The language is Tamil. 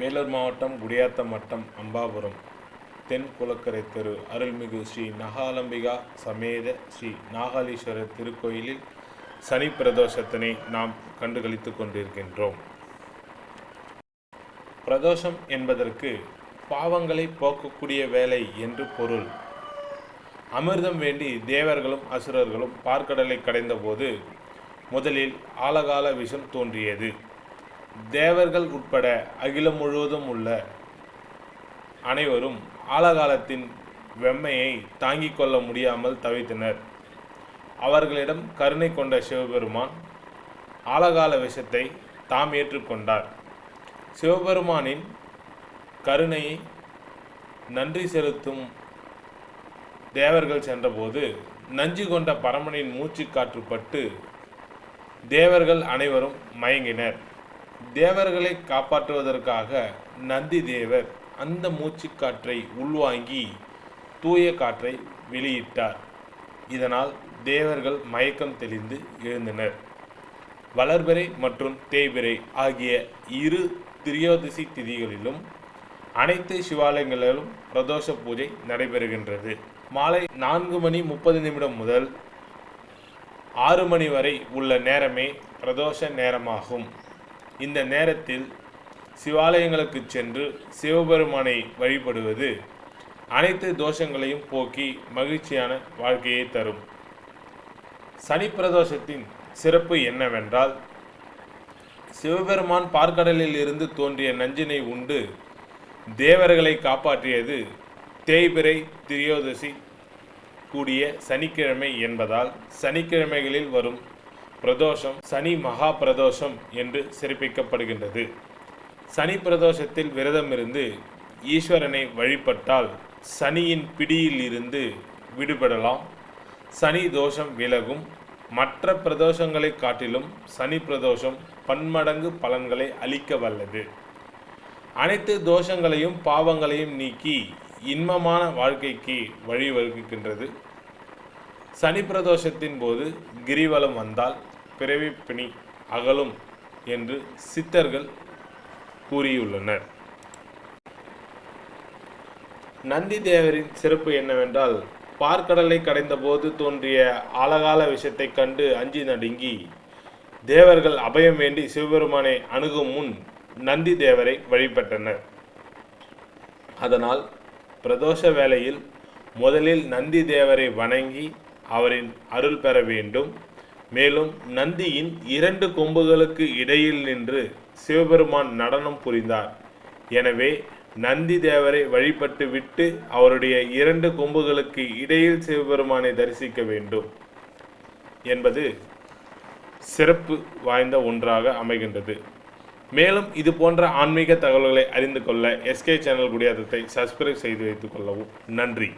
வேலூர் மாவட்டம் குடியாத்தம் வட்டம் அம்பாபுரம் தென் குளக்கரை தெரு அருள்மிகு ஸ்ரீ நகாலம்பிகா சமேத ஸ்ரீ நாகாலீஸ்வரர் திருக்கோயிலில் சனி பிரதோஷத்தினை நாம் கண்டுகளித்து கொண்டிருக்கின்றோம். பிரதோஷம் என்பதற்கு பாவங்களை போக்கக்கூடிய வேலை என்று பொருள். அமிர்தம் வேண்டி தேவர்களும் அசுரர்களும் பார்க்கடலை கடைந்தபோது முதலில் ஆலகால விஷம் தோன்றியது. தேவர்கள் உட்பட அகிலம் முழுவதும் உள்ள அனைவரும் ஆலகாலத்தின் வெம்மையை தாங்கிக் கொள்ள முடியாமல் தவித்தனர். அவர்களிடம் கருணை கொண்ட சிவபெருமான் ஆலகால விஷத்தை தாம் ஏற்றுக்கொண்டார். சிவபெருமானின் கருணையை நன்றி செலுத்தும் தேவர்கள் சென்றபோது நஞ்சு கொண்ட பரமனின் மூச்சு காற்றுப்பட்டு தேவர்கள் அனைவரும் மயங்கினர். தேவர்களை காப்பாற்றுவதற்காக நந்தி தேவர் அந்த மூச்சுக்காற்றை உள்வாங்கி தூய காற்றை வெளியிட்டார். இதனால் தேவர்கள் மயக்கம் தெளிந்து எழுந்தனர். வளர்பிறை மற்றும் தேய்பிறை ஆகிய இரு திரியோதசி திதிகளிலும் அனைத்து சிவாலயங்களிலும் பிரதோஷ பூஜை நடைபெறுகின்றது. மாலை நான்கு மணி முப்பது நிமிடம் முதல் ஆறு மணி வரை உள்ள நேரமே பிரதோஷ நேரமாகும். இந்த நேரத்தில் சிவாலயங்களுக்கு சென்று சிவபெருமானை வழிபடுவது அனைத்து தோஷங்களையும் போக்கி மகிழ்ச்சியான வாழ்க்கையை தரும். சனி பிரதோஷத்தின் சிறப்பு என்னவென்றால் சிவபெருமான் பார்க்கடலில் இருந்து தோன்றிய நஞ்சினை உண்டு தேவர்களை காப்பாற்றியது தேய்பிறை திரியோதசி கூடிய சனிக்கிழமை என்பதால் சனிக்கிழமைகளில் வரும் பிரதோஷம் சனி மகா பிரதோஷம் என்று சிறப்பிக்கப்படுகின்றது சனி பிரதோஷத்தில் விரதம் இருந்து ஈஸ்வரனை வழிபட்டால் சனியின் பிடியில் இருந்து விடுபடலாம். சனி தோஷம் விலகும். மற்ற பிரதோஷங்களை காட்டிலும் சனி பிரதோஷம் பன்மடங்கு பலன்களை அளிக்க வல்லது. அனைத்து தோஷங்களையும் பாவங்களையும் நீக்கி இன்பமான வாழ்க்கைக்கு வழிவகுக்கின்றது. சனி பிரதோஷத்தின் போது கிரிவலம் வந்தால் பிறவி பிணி அகலும் என்று சித்தர்கள் கூறியுள்ளனர். நந்தி தேவரின் சிறப்பு என்னவென்றால் பார்க்கடலை கடைந்தபோது தோன்றிய அழகால விஷயத்தைக் கண்டு அஞ்சி நடுங்கி தேவர்கள் அபயம் வேண்டி சிவபெருமானை அணுகும் முன் நந்தி தேவரை வழிபட்டனர். அதனால் பிரதோஷ வேளையில் முதலில் நந்தி தேவரை வணங்கி அவரின் அருள் பெற வேண்டும். மேலும் நந்தியின் இரண்டு கொம்புகளுக்கு இடையில் நின்று சிவபெருமான் நடனம் புரிந்தார். எனவே நந்தி தேவரை வழிபட்டு விட்டு அவருடைய இரண்டு கொம்புகளுக்கு இடையில் சிவபெருமானை தரிசிக்க வேண்டும் என்பது சிறப்பு வாய்ந்த ஒன்றாக அமைகின்றது. மேலும் இது போன்ற ஆன்மீக தகவல்களை அறிந்து கொள்ள எஸ்கே சேனல் குடியாத்தத்தை சப்ஸ்கிரைப் செய்து வைத்துக் கொள்ளவும். நன்றி.